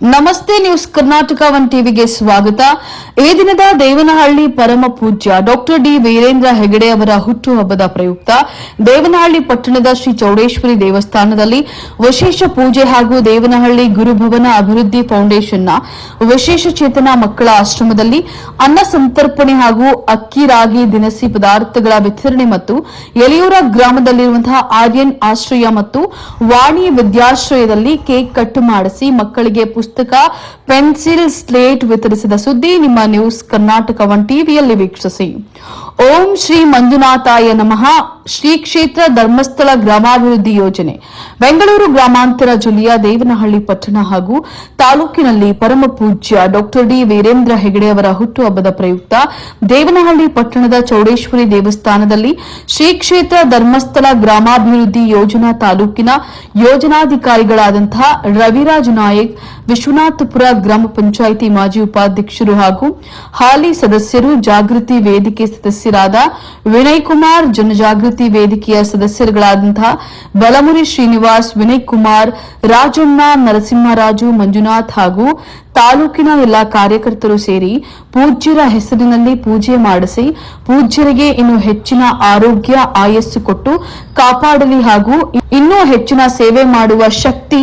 ನಮಸ್ತೆ news Karnataka one ಟಿವಿಗೆ ಸ್ವಾಗತ. ಈ ದಿನದ ದೇವನಹಳ್ಳಿ ಪರಮ ಪೂಜ್ಯ ಡಾಕ್ಟರ್ ಡಿ ವೀರೇಂದ್ರ ಹೆಗಡೆ ಅವರ ಹುಟ್ಟುಹಬ್ಬದ ಪ್ರಯುಕ್ತ ದೇವನಹಳ್ಳಿ ಪಟ್ಟಣದ ಶ್ರೀ ಚೌಡೇಶ್ವರಿ ದೇವಸ್ಥಾನದಲ್ಲಿ ವಿಶೇಷ ಪೂಜೆ ಹಾಗೂ ದೇವನಹಳ್ಳಿ ಗುರುಭವನ ಅಭಿವೃದ್ಧಿ ಫೌಂಡೇಶನ್ನ ವಿಶೇಷ ಚೇತನ ಮಕ್ಕಳ ಆಶ್ರಮದಲ್ಲಿ ಅನ್ನ ಸಂತರ್ಪಣೆ ಹಾಗೂ ಅಕ್ಕಿ ರಾಗಿ ದಿನಸಿ ಪದಾರ್ಥಗಳ ವಿತರಣೆ ಮತ್ತು ಎಲಿಯೂರ ಗ್ರಾಮದಲ್ಲಿರುವಂತಹ ಆರ್ಯನ್ ಆಶ್ರಯ ಮತ್ತು ವಾಣಿ ವಿದ್ಯಾಶ್ರಯದಲ್ಲಿ ಕೇಕ್ ಕಟ್ ಮಾಡಿಸಿ ಮಕ್ಕಳಿಗೆ ಪುಸ್ತಕ ಪೆನ್ಸಿಲ್ ಸ್ಲೇಟ್ ವಿತರಿಸಿದ ಸುದ್ದಿ ನಿಮ್ಮ ನ್ಯೂಸ್ ಕರ್ನಾಟಕ ಒನ್ ಟಿವಿಯಲ್ಲಿ ವೀಕ್ಷಿಸಿ. ಓಂ ಶ್ರೀ ಮಂಜುನಾಥಾಯ ನಮಃ. ಶ್ರೀ ಕ್ಷೇತ್ರ ಧರ್ಮಸ್ಥಳ ಗ್ರಾಮಾಭಿವೃದ್ಧಿ ಯೋಜನೆ. ಬೆಂಗಳೂರು ಗ್ರಾಮಾಂತರ ಜಿಲ್ಲೆಯ ದೇವನಹಳ್ಳಿ ಪಟ್ಟಣ ಹಾಗೂ ತಾಲೂಕಿನಲ್ಲಿ ಪರಮ ಪೂಜ್ಯ ಡಾಕ್ಟರ್ ಡಿ ವೀರೇಂದ್ರ ಹೆಗಡೆ ಅವರ ಹುಟ್ಟುಹಬ್ಬದ ಪ್ರಯುಕ್ತ ದೇವನಹಳ್ಳಿ ಪಟ್ಟಣದ ಚೌಡೇಶ್ವರಿ ದೇವಸ್ಥಾನದಲ್ಲಿ ಶ್ರೀ ಕ್ಷೇತ್ರ ಧರ್ಮಸ್ಥಳ ಗ್ರಾಮಾಭಿವೃದ್ಧಿ ಯೋಜನಾ ತಾಲೂಕಿನ ಯೋಜನಾಧಿಕಾರಿಗಳಾದಂತಹ ರವಿರಾಜ್ ನಾಯಕ್, ವಿಶ್ವನಾಥಪುರ ಗ್ರಾಮ ಪಂಚಾಯಿತಿ ಮಾಜಿ ಉಪಾಧ್ಯಕ್ಷರು ಹಾಗೂ ಹಾಲಿ ಸದಸ್ಯರು ಜಾಗೃತಿ ವೇದಿಕೆ ಸದಸ್ಯರಾದ ವಿನಯ್ ಕುಮಾರ್ ಜನಜಾಗೃತಿ ವೇದಿಕೆಯ ಸದಸ್ಯರುಗಳಾದಂತಹ ಬಲಮುರಿ ಶ್ರೀನಿವಾಸ್ ವಿನಯ್ ಕುಮಾರ್ ರಾಜಣ್ಣ, ನರಸಿಂಹರಾಜು, ಮಂಜುನಾಥ್ ಹಾಗೂ ತಾಲೂಕಿನ ಎಲ್ಲಾ ಕಾರ್ಯಕರ್ತರು ಸೇರಿ ಪೂಜ್ಯರ ಹೆಸರಿನಲ್ಲಿ ಪೂಜೆ ಮಾಡಿಸಿ, ಪೂಜ್ಯರಿಗೆ ಇನ್ನು ಹೆಚ್ಚಿನ ಆರೋಗ್ಯ, ಆಯಸ್ಸು ಕೊಟ್ಟು ಕಾಪಾಡಲಿ ಹಾಗೂ ಇನ್ನೂ ಹೆಚ್ಚಿನ ಸೇವೆ ಮಾಡುವ ಶಕ್ತಿ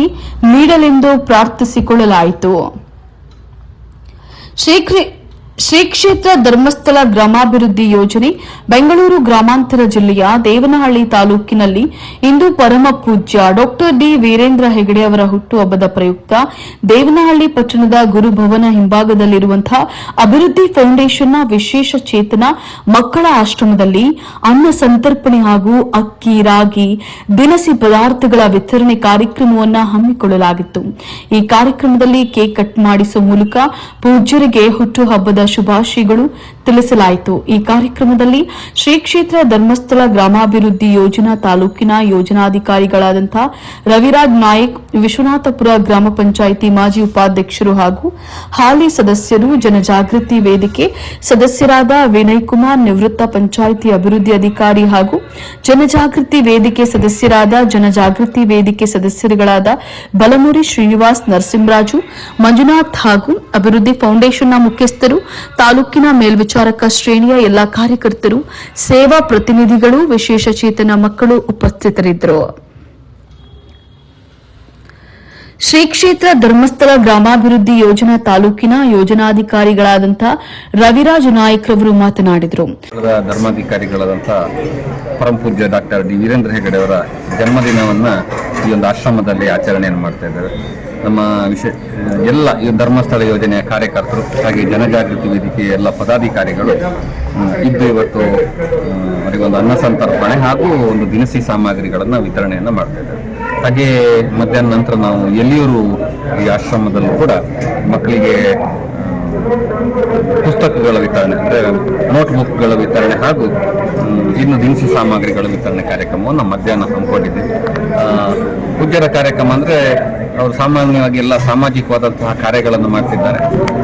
ನೀಡಲೆಂದು ಪ್ರಾರ್ಥಿಸಿಕೊಳ್ಳಲಾಯಿತು. ಶ್ರೀ ಕ್ಷೇತ್ರ ಧರ್ಮಸ್ಥಳ ಗ್ರಾಮಾಭಿವೃದ್ಧಿ ಯೋಜನೆ ಬೆಂಗಳೂರು ಗ್ರಾಮಾಂತರ ಜಿಲ್ಲೆಯ ದೇವನಹಳ್ಳಿ ತಾಲೂಕಿನಲ್ಲಿ ಇಂದು ಪರಮ ಪೂಜ್ಯ ಡಾಕ್ಟರ್ ಡಿ ವೀರೇಂದ್ರ ಹೆಗಡೆ ಅವರ ಹುಟ್ಟುಹಬ್ಬದ ಪ್ರಯುಕ್ತ ದೇವನಹಳ್ಳಿ ಪಟ್ಟಣದ ಗುರುಭವನ ಹಿಂಭಾಗದಲ್ಲಿರುವಂತಹ ಅಭಿವೃದ್ಧಿ ಫೌಂಡೇಶನ್ನ ವಿಶೇಷ ಚೇತನ ಮಕ್ಕಳ ಆಶ್ರಮದಲ್ಲಿ ಅನ್ನ ಸಂತರ್ಪಣೆ ಹಾಗೂ ಅಕ್ಕಿ, ರಾಗಿ, ದಿನಸಿ ಪದಾರ್ಥಗಳ ವಿತರಣೆ ಕಾರ್ಯಕ್ರಮವನ್ನು ಹಮ್ಮಿಕೊಳ್ಳಲಾಗಿತ್ತು. ಈ ಕಾರ್ಯಕ್ರಮದಲ್ಲಿ ಕೇಕ್ ಕಟ್ ಮಾಡಿಸುವ ಮೂಲಕ ಪೂಜ್ಯರಿಗೆ ಹುಟ್ಟುಹಬ್ಬದ ಶುಭಾಶಯಗಳು ತಿಳಿಸಲಾಯಿತು. ಈ ಕಾರ್ಯಕ್ರಮದಲ್ಲಿ ಶ್ರೀ ಕ್ಷೇತ್ರ ಧರ್ಮಸ್ಥಳ ಗ್ರಾಮಾಭಿವೃದ್ಧಿ ಯೋಜನಾ ತಾಲೂಕಿನ ಯೋಜನಾಧಿಕಾರಿಗಳಾದಂತಹ ರವಿರಾಜ್ ನಾಯಕ್, ವಿಶ್ವನಾಥಪುರ ಗ್ರಾಮ ಪಂಚಾಯಿತಿ ಮಾಜಿ ಉಪಾಧ್ಯಕ್ಷರು ಹಾಗೂ ಹಾಲಿ ಸದಸ್ಯರು ಜನಜಾಗೃತಿ ವೇದಿಕೆ ಸದಸ್ಯರಾದ ವಿನಯ್ ಕುಮಾರ್, ನಿವೃತ್ತ ಪಂಚಾಯಿತಿ ಅಭಿವೃದ್ಧಿ ಅಧಿಕಾರಿ ಹಾಗೂ ಜನಜಾಗೃತಿ ವೇದಿಕೆ ಸದಸ್ಯರಾದ ಜನಜಾಗೃತಿ ವೇದಿಕೆ ಸದಸ್ಯರುಗಳಾದ ಬಲಮುರಿ ಶ್ರೀನಿವಾಸ್ ನರಸಿಂಹರಾಜು, ಮಂಜುನಾಥ್ ಹಾಗೂ ಅಭಿವೃದ್ಧಿ ಫೌಂಡೇಶನ್ನ ಮುಖ್ಯಸ್ಥರು ತಾಲೂಕಿನ ಮೇಲ್ವಿಚಾರಕ ಶ್ರೇಣಿಯ ಎಲ್ಲಾ ಕಾರ್ಯಕರ್ತರು, ಸೇವಾ ಪ್ರತಿನಿಧಿಗಳು, ವಿಶೇಷ ಚೇತನ ಮಕ್ಕಳು ಉಪಸ್ಥಿತರಿದ್ದರು. ಶ್ರೀ ಕ್ಷೇತ್ರ ಧರ್ಮಸ್ಥಳ ಗ್ರಾಮಾಭಿವೃದ್ಧಿ ಯೋಜನಾ ತಾಲೂಕಿನ ಯೋಜನಾಧಿಕಾರಿಗಳಾದಂತಹ ರವಿರಾಜ್ ನಾಯಕ್ ರವರು ಮಾತನಾಡಿದರು ಧರ್ಮಾಧಿಕಾರಿಗಳಾದಂತಹ ಪರಮ ಪೂಜ್ಯ ಡಾಕ್ಟರ್ ಡಿ ವೀರೇಂದ್ರ ಹೆಗಡೆ ಅವರ ಜನ್ಮದಿನವನ್ನ ಈ ಒಂದು ಆಶ್ರಮದಲ್ಲಿ ಆಚರಣೆಯನ್ನು ಮಾಡ್ತಾ ಇದ್ದಾರೆ. ನಮ್ಮ ವಿಷಯ ಎಲ್ಲ ಧರ್ಮಸ್ಥಳ ಯೋಜನೆಯ ಕಾರ್ಯಕರ್ತರು ಹಾಗೆ ಜನಜಾಗೃತಿ ವೇದಿಕೆಯ ಎಲ್ಲ ಪದಾಧಿಕಾರಿಗಳು ಇದ್ದು ಇವತ್ತು ಅವರಿಗೊಂದು ಅನ್ನ ಸಂತರ್ಪಣೆ ಹಾಗೂ ಒಂದು ದಿನಸಿ ಸಾಮಗ್ರಿಗಳನ್ನು ವಿತರಣೆಯನ್ನು ಮಾಡ್ತಾ ಇದ್ದಾರೆ. ಹಾಗೆ ಮಧ್ಯಾಹ್ನ ನಂತರ ನಾವು ಎಲ್ಲಿಯೂರು ಈ ಆಶ್ರಮದಲ್ಲೂ ಕೂಡ ಮಕ್ಕಳಿಗೆ ಪುಸ್ತಕಗಳ ವಿತರಣೆ, ಅಂದರೆ ನೋಟ್ಬುಕ್ಗಳ ವಿತರಣೆ ಹಾಗೂ ಇನ್ನು ದಿನಸಿ ಸಾಮಗ್ರಿಗಳ ವಿತರಣೆ ಕಾರ್ಯಕ್ರಮವನ್ನು ಮಧ್ಯಾಹ್ನ ಹಮ್ಮಿಕೊಂಡಿದೆ. ಪೂಜ್ಯರ ಕಾರ್ಯಕ್ರಮ ಅಂದರೆ ಅವರು ಸಾಮಾನ್ಯವಾಗಿ ಎಲ್ಲ ಸಾಮಾಜಿಕವಾದಂತಹ ಕಾರ್ಯಗಳನ್ನು ಮಾಡ್ತಿದ್ದಾರೆ.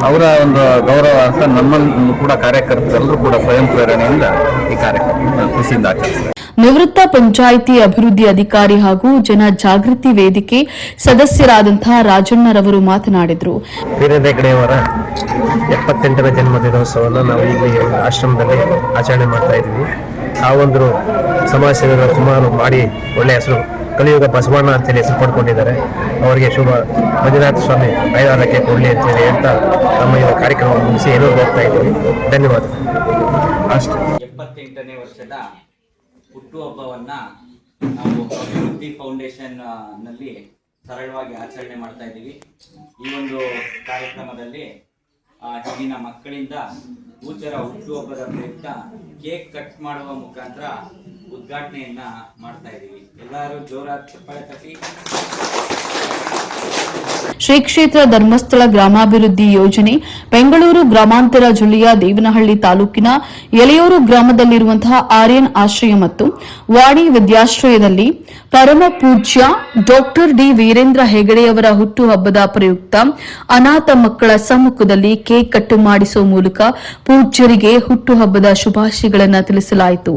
ಅವರ ಒಂದು ಗೌರವ ಅಂತ ನಮ್ಮನ್ನು ಕೂಡ ಕಾರ್ಯಕರ್ತರೆಲ್ಲರೂ ಕೂಡ ಸ್ವಯಂ ಪ್ರೇರಣೆಯಿಂದ ಈ ಕಾರ್ಯಕ್ರಮ ಖುಷಿಯಿಂದ ಆಚರಿಸ್ತಾರೆ ನಿವೃತ್ತ ಪಂಚಾಯಿತಿ ಅಭಿವೃದ್ಧಿ ಅಧಿಕಾರಿ ಹಾಗೂ ಜನ ಜಾಗೃತಿ ವೇದಿಕೆ ಸದಸ್ಯರಾದಂತಹ ರಾಜಣ್ಣರವರು ಮಾತನಾಡಿದರು. ವೀರೇಂದ್ರ ಹೆಗಡೆಯವರ ಜನ್ಮ ಜನ್ಮದಿನೋತ್ಸವವನ್ನು ನಾವು ಇಲ್ಲಿ ಆಶ್ರಮದಲ್ಲಿ ಆಚರಣೆ ಮಾಡ್ತಾ ಇದ್ದೀವಿ. ಆ ಒಂದು ಸಮಾಜ ಸೇವೆಗಳು ಸುಮಾರು ಮಾಡಿ ಒಳ್ಳೆಯ ಹೆಸರು ಕಲಿಯುಗ ಬಸವಣ್ಣ ಅಂತೇಳಿ ಹೆಸರು ಪಡ್ಕೊಂಡಿದ್ದಾರೆ. ಅವರಿಗೆ ಶುಭ. ಮಂಜುನಾಥ ಸ್ವಾಮಿ ಐದಾರಕ್ಕೆ ಕೊಡಲಿ ಅಂತೇಳಿ ಹೇಳ್ತಾ ನಮ್ಮ ಈ ಕಾರ್ಯಕ್ರಮವನ್ನು ಮುಗಿಸಿ ಏನೋ ಹೋಗ್ತಾ ಇದ್ದೀವಿ. ಧನ್ಯವಾದ ಅಷ್ಟೇ. ಎಪ್ಪತ್ತೆಂಟನೇ ವರ್ಷದ ಹುಟ್ಟುಹಬ್ಬವನ್ನ ನಾವು ಅಭಿವೃದ್ಧಿ ಫೌಂಡೇಶನ್ನಲ್ಲಿ ಸರಳವಾಗಿ ಆಚರಣೆ ಮಾಡ್ತಾ ಇದ್ದೀವಿ. ಈ ಒಂದು ಕಾರ್ಯಕ್ರಮದಲ್ಲಿ ಇಲ್ಲಿನ ಮಕ್ಕಳಿಂದ ಹುಟ್ಟು ಹುಟ್ಟುಹಬ್ಬದ ಪ್ರಯುಕ್ತ ಕೇಕ್ ಕಟ್ ಮಾಡುವ ಮುಖಾಂತರ ಉದ್ಘಾಟನೆಯನ್ನ ಮಾಡ್ತಾ ಇದ್ದೀವಿ. ಎಲ್ಲರೂ ಜೋರಾಗಿ ಚಪ್ಪಾಳೆ ತಟ್ಟಿ. ಶ್ರೀ ಕ್ಷೇತ್ರ ಧರ್ಮಸ್ಥಳ ಗ್ರಾಮಾಭಿವೃದ್ಧಿ ಯೋಜನೆ, ಬೆಂಗಳೂರು ಗ್ರಾಮಾಂತರ ಜಿಲ್ಲೆಯ ದೇವನಹಳ್ಳಿ ತಾಲೂಕಿನ ಎಲೆಯೂರು ಗ್ರಾಮದಲ್ಲಿರುವಂತಹ ಆರ್ಯನ್ ಆಶ್ರಯ ಮತ್ತು ವಾಣಿ ವಿದ್ಯಾಶ್ರಯದಲ್ಲಿ ಪರಮ ಪೂಜ್ಯ ಡಾಕ್ಟರ್ ಡಿ ವೀರೇಂದ್ರ ಹೆಗಡೆಯವರ ಹುಟ್ಟುಹಬ್ಬದ ಪ್ರಯುಕ್ತ ಅನಾಥ ಮಕ್ಕಳ ಸಮ್ಮುಖದಲ್ಲಿ ಕೇಕ್ ಕಟ್ಟು ಮಾಡಿಸುವ ಮೂಲಕ ಪೂಜ್ಯರಿಗೆ ಹುಟ್ಟುಹಬ್ಬದ ಶುಭಾಶಯಗಳನ್ನು ತಿಳಿಸಲಾಯಿತು.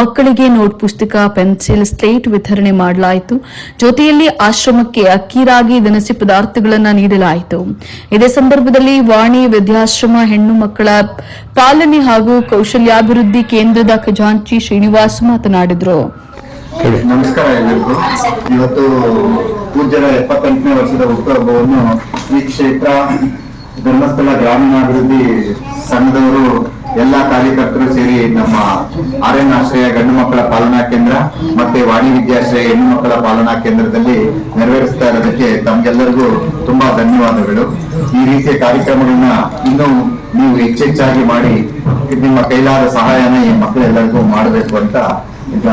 ಮಕ್ಕಳಿಗೆ ನೋಟ್ ಪುಸ್ತಕ, ಪೆನ್ಸಿಲ್, ಸ್ಲೇಟ್ ವಿತರಣೆ ಮಾಡಲಾಯಿತು. ಜೊತೆಯಲ್ಲಿ ಆಶ್ರಮಕ್ಕೆ ಅಕ್ಕಿ ರಾಗಿ ದಿನಸಿ ಪದಾರ್ಥಗಳನ್ನು ನೀಡಲಾಯಿತು. ಇದೇ ಸಂದರ್ಭದಲ್ಲಿ ವಾಣಿ ವಿದ್ಯಾಶ್ರಮ ಹೆಣ್ಣು ಮಕ್ಕಳ ಪಾಲನೆ ಹಾಗೂ ಕೌಶಲ್ಯಾಭಿವೃದ್ಧಿ ಕೇಂದ್ರದ ಖಜಾಂಚಿ ಶ್ರೀನಿವಾಸ್ ಮಾತನಾಡಿದರು. ನಮಸ್ಕಾರ ಎಲ್ಲರಿಗೂ. ಇವತ್ತು ಪೂಜ್ಯರ ಎಪ್ಪತ್ತೆಂಟನೇ ವರ್ಷದ ಹುಟ್ಟುಹಬ್ಬವನ್ನು ಈ ಕ್ಷೇತ್ರ, ಧರ್ಮಸ್ಥಳ ಗ್ರಾಮೀಣಾಭಿವೃದ್ಧಿ ಸಂಘದವರು ಎಲ್ಲಾ ಕಾರ್ಯಕರ್ತರು ಸೇರಿ ನಮ್ಮ ಆರ್ಯನ್ ಆಶ್ರಯ ಗಂಡು ಮಕ್ಕಳ ಪಾಲನಾ ಕೇಂದ್ರ ಮತ್ತೆ ವಾಣಿ ವಿದ್ಯಾಶ್ರಯ ಹೆಣ್ಣು ಮಕ್ಕಳ ಪಾಲನಾ ಕೇಂದ್ರದಲ್ಲಿ ನೆರವೇರಿಸ್ತಾ ಇರೋದಕ್ಕೆ ತಮ್ಗೆಲ್ಲರಿಗೂ ತುಂಬಾ ಧನ್ಯವಾದಗಳು. ಈ ರೀತಿಯ ಕಾರ್ಯಕ್ರಮಗಳನ್ನ ಇನ್ನೂ ನೀವು ಹೆಚ್ಚೆಚ್ಚಾಗಿ ಮಾಡಿ, ನಿಮ್ಮ ಕೈಲಾದ ಸಹಾಯನ ಈ ಮಕ್ಕಳೆಲ್ಲರಿಗೂ ಮಾಡಬೇಕು ಅಂತ ಈಗ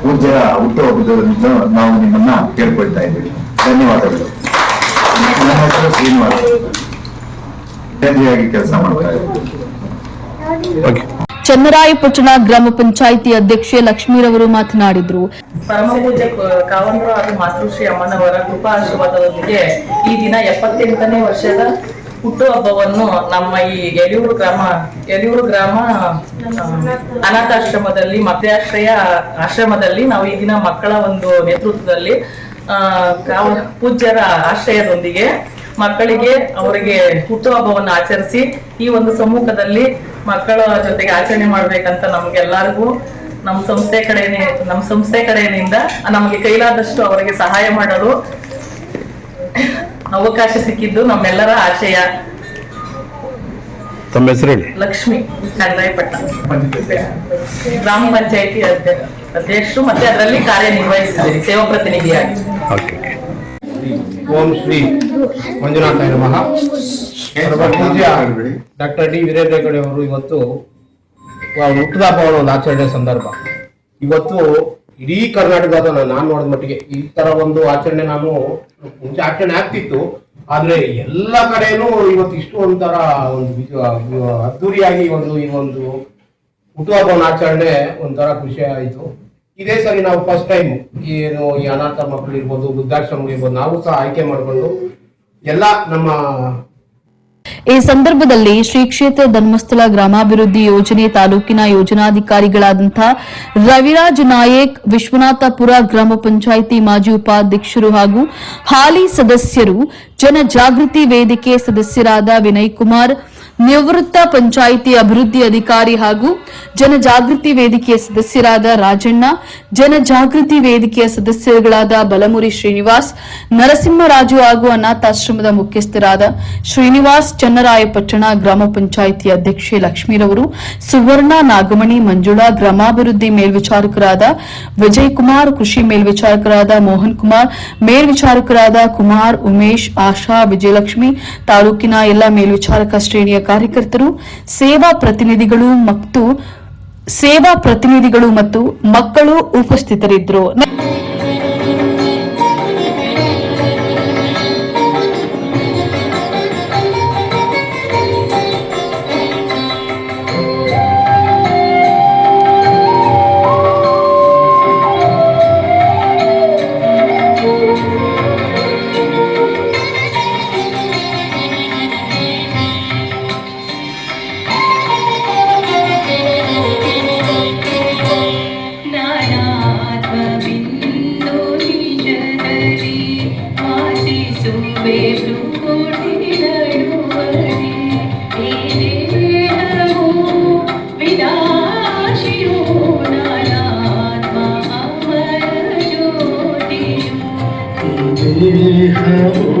ಪೂಜ್ಯರ ಹುಟ್ಟುಹಬ್ಬದಂದು ನಾವು ನಿಮ್ಮನ್ನ ಕೇಳ್ಕೊಳ್ತಾ ಇದ್ದೀವಿ. ಧನ್ಯವಾದಗಳು. ನನ್ನ ಹೆಸರು ಶ್ರೀನಿವಾಸ್. ಕೆಲಸ ಮಾಡ್ತಾ ಇದ್ದೀವಿ ಚನ್ನರಾಯಪಟ್ಟಣ ಗ್ರಾಮ ಪಂಚಾಯಿತಿ ಅಧ್ಯಕ್ಷೆ ಲಕ್ಷ್ಮೀರವರು ಮಾತನಾಡಿದರು. ಪರಮಪೂಜ್ಯ ಕಾವಂತರ ಹಾಗೂ ಮಾತೃಶ್ರೀ ಅಮ್ಮನವರ ಕೃಪಾ ಆಶೀರ್ವಾದದೊಂದಿಗೆ ಈ ದಿನ ಎಪ್ಪತ್ತೆಂಟನೇ ವರ್ಷದ ಹುಟ್ಟುಹಬ್ಬವನ್ನು ನಮ್ಮ ಈ ಯಡಿಯೂರು ಗ್ರಾಮ ಯಲಿಯೂರು ಗ್ರಾಮ ಅನಾಥಾಶ್ರಮದಲ್ಲಿ ಮಧ್ಯಾಶ್ರಯ ಆಶ್ರಮದಲ್ಲಿ ನಾವು ಈ ದಿನ ಮಕ್ಕಳ ಒಂದು ನೇತೃತ್ವದಲ್ಲಿ ಪೂಜ್ಯರ ಆಶ್ರಯದೊಂದಿಗೆ ಮಕ್ಕಳಿಗೆ ಅವರಿಗೆ ಹುಟ್ಟುಹಬ್ಬವನ್ನು ಆಚರಿಸಿ ಈ ಒಂದು ಸಮ್ಮುಖದಲ್ಲಿ ಮಕ್ಕಳ ಜೊತೆಗೆ ಆಚರಣೆ ಮಾಡ್ಬೇಕಂತ ನಮ್ಗೆಲ್ಲರಿಗೂ ನಮ್ಮ ಸಂಸ್ಥೆ ಕಡೆನೆ, ನಮ್ಮ ಸಂಸ್ಥೆ ಕಡೆಯಿಂದ ನಮಗೆ ಕೈಲಾದಷ್ಟು ಅವರಿಗೆ ಸಹಾಯ ಮಾಡಲು ಅವಕಾಶ ಸಿಕ್ಕಿದ್ದು ನಮ್ಮೆಲ್ಲರ ಆಶಯ. ತಮ್ಮ ಹೆಸರು ಹೇಳಿ. ಲಕ್ಷ್ಮಿ ಚಂದ್ರಾಯಪಟ್ಟಣ ಗ್ರಾಮ ಪಂಚಾಯತಿ ಅಧ್ಯಕ್ಷರು ಮತ್ತೆ ಅದರಲ್ಲಿ ಕಾರ್ಯನಿರ್ವಹಿಸಿದ್ದೀರಿ ಸೇವಾ ಪ್ರತಿನಿಧಿಯಾಗಿ. ಓಕೆ ಓಂ ಶ್ರೀ ಮಂಜುನಾಥ ನಮಃ. Doctor D. ವೀರೇಂದ್ರ ಅವರು ಇವತ್ತು ಹುಟ್ಟದ ಹಬ್ಬವನ್ನು ಒಂದು ಆಚರಣೆ ಸಂದರ್ಭ. ಇವತ್ತು ಇಡೀ ಕರ್ನಾಟಕದ ನಾನು ನೋಡಿದ ಮಟ್ಟಿಗೆ ಈ ತರ ಒಂದು ಆಚರಣೆ ನಾನು ಮುಂಚೆ ಆಚರಣೆ ಆಗ್ತಿತ್ತು. ಆದ್ರೆ ಎಲ್ಲ ಕಡೆನೂ ಇವತ್ತು ಇಷ್ಟು ಒಂಥರ ಒಂದು ಅದ್ದೂರಿಯಾಗಿ ಒಂದು ಈ ಒಂದು ಹುಟ್ಟುಹಬ್ಬನ ಆಚರಣೆ ಒಂಥರ ಖುಷಿ ಆಯಿತು. ಇದೇ ಸರಿ ನಾವು ಫಸ್ಟ್ ಟೈಮ್ ಏನು ಈ ಅನಾಥ ಮಕ್ಕಳಿರ್ಬೋದು ವೃದ್ಧಾಶ್ರಮ ಇರ್ಬೋದು ನಾವು ಸಹ ಆಯ್ಕೆ ಮಾಡಿಕೊಂಡು ಎಲ್ಲ ನಮ್ಮ ಈ ಸಂದರ್ಭದಲ್ಲಿ ಶ್ರೀ ಕ್ಷೇತ್ರ ಧರ್ಮಸ್ಥಳ ಗ್ರಾಮಾಭಿವೃದ್ಧಿ ಯೋಜನೆ ತಾಲೂಕಿನ ಯೋಜನಾಧಿಕಾರಿಗಳಾದಂತಹ ರವಿರಾಜ್ ನಾಯಕ್, ವಿಶ್ವನಾಥಪುರ ಗ್ರಾಮ ಪಂಚಾಯಿತಿ ಮಾಜಿ ಉಪಾಧ್ಯಕ್ಷರು ಹಾಗೂ ಹಾಲಿ ಸದಸ್ಯರು, ಜನಜಾಗೃತಿ ವೇದಿಕೆ ಸದಸ್ಯರಾದ ವಿನಯ್ ಕುಮಾರ್ ನಿವೃತ್ತ ಪಂಚಾಯಿತಿ ಅಭಿವೃದ್ಧಿ ಅಧಿಕಾರಿ ಹಾಗೂ ಜನಜಾಗೃತಿ ವೇದಿಕೆಯ ಸದಸ್ಯರಾದ ರಾಜಣ್ಣ, ಜನಜಾಗೃತಿ ವೇದಿಕೆಯ ಸದಸ್ಯರುಗಳಾದ ಬಲಮುರಿ ಶ್ರೀನಿವಾಸ್ ನರಸಿಂಹರಾಜು ಹಾಗೂ ಅನಾಥಾಶ್ರಮದ ಮುಖ್ಯಸ್ಥರಾದ ಶ್ರೀನಿವಾಸ್ ಚನ್ನರಾಯಪಟ್ಟಣ ಗ್ರಾಮ ಪಂಚಾಯಿತಿ ಅಧ್ಯಕ್ಷೆ ಲಕ್ಷ್ಮೀರವರು, ಸುವರ್ಣ ನಾಗಮಣಿ ಮಂಜುಳಾ ಗ್ರಾಮಾಭಿವೃದ್ಧಿ ಮೇಲ್ವಿಚಾರಕರಾದ ವಿಜಯ್ ಕುಮಾರ್ ಕೃಷಿ ಮೇಲ್ವಿಚಾರಕರಾದ ಮೋಹನ್ ಕುಮಾರ್ ಮೇಲ್ವಿಚಾರಕರಾದ ಕುಮಾರ್, ಉಮೇಶ್, ಆಶಾ, ವಿಜಯಲಕ್ಷ್ಮಿ, ತಾಲೂಕಿನ ಎಲ್ಲ ಮೇಲ್ವಿಚಾರಕ ಶ್ರೇಣಿಯ ಕಾರ್ಯಕರ್ತರು ಸೇವಾ ಪ್ರತಿನಿಧಿಗಳು ಮತ್ತು ಸೇವಾ ಪ್ರತಿನಿಧಿಗಳು ಮತ್ತು ಮಕ್ಕಳು ಉಪಸ್ಥಿತರಿದ್ದರು. হব